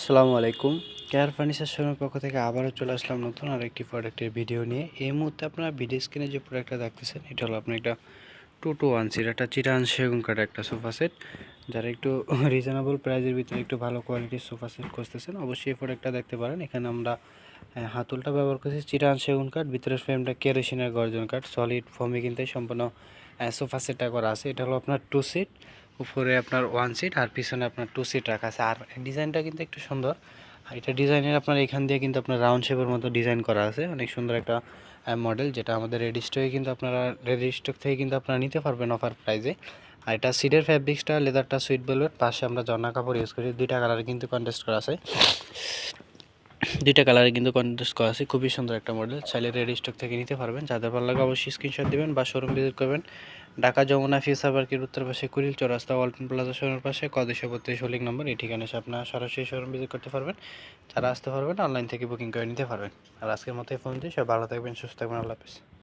আসসালামু আলাইকুম। Care furniture শোরুমের পক্ষ থেকে আবারও চলে আসলাম নতুন আর একটি প্রোডাক্টের ভিডিও নিয়ে। এই মুহূর্তে আপনারা ভিডিও স্ক্রিনে যে প্রোডাক্টটা দেখতেছেন, এটা হলো আপনার একটা টু টু ওয়ান সিট একটা চিরান সেগুন কাঠের একটা সোফা সেট যারা একটু রিজনেবল প্রাইজের ভিতরে একটু ভালো কোয়ালিটির সোফা সেট খুঁজতেছেন, অবশ্যই এই প্রোডাক্টটা দেখতে পারেন। এখানে আমরা হাতুলটা ব্যবহার করছি চিরান সেগুন কাঠ ভিতরের ফ্রেমটা কেরোসিনের গর্জন কাঠ সলিড ফোমে কিন্তু সম্পূর্ণ সোফা সেটটা করা আছে। এটা হলো আপনার টু সিট উপরে আপনার ওয়ান সিট আর পিছনে আপনার টু সিট রাখা আছে। আর ডিজাইনটা কিন্তু একটু সুন্দর। আর এটা ডিজাইনের আপনার এখান দিয়ে কিন্তু আপনার রাউন্ড শেপের মতো ডিজাইন করা আছে। অনেক সুন্দর একটা মডেল যেটা আমাদের রেডি স্টকে কিন্তু আপনারা রেডি স্টক থেকে কিন্তু আপনারা নিতে পারবেন অফার প্রাইজে আর এটা সিডের ফ্যাব্রিক্সটা লেদারটা সুইট বেলভেট পাশে আমরা জর্না কাপড় ইউজ করি। দুইটা কালারে কিন্তু কন্টেস্ট করা আছে। দুইটা কালারে কিন্তু কন্টেস্ট করা আছে। খুবই সুন্দর একটা মডেল চাইলে রেডি স্টক থেকে নিতে পারবেন। যাদের ভালো লাগে অবশ্যই স্ক্রিনশট দেবেন বা শোরুম ভিজিট করবেন। ঢাকা যমুনা ফিস পার্কের উত্তর পাশে কুড়িল চৌরাস্তা, ওয়ালটন প্লাজা শোরুমের পাশে কদেশ বত্রিশ হোলিং নম্বর এই ঠিকানা এসে আপনারা সরাসরি শোরুম ভিজিট করতে পারবেন। যারা আসতে পারবেন অনলাইন থেকে বুকিং করে নিতে পারবেন। আর আজকের মতো এই ফোন দিয়ে সব ভালো থাকবেন, সুস্থ থাকবেন। আল্লাহ হাফিজ।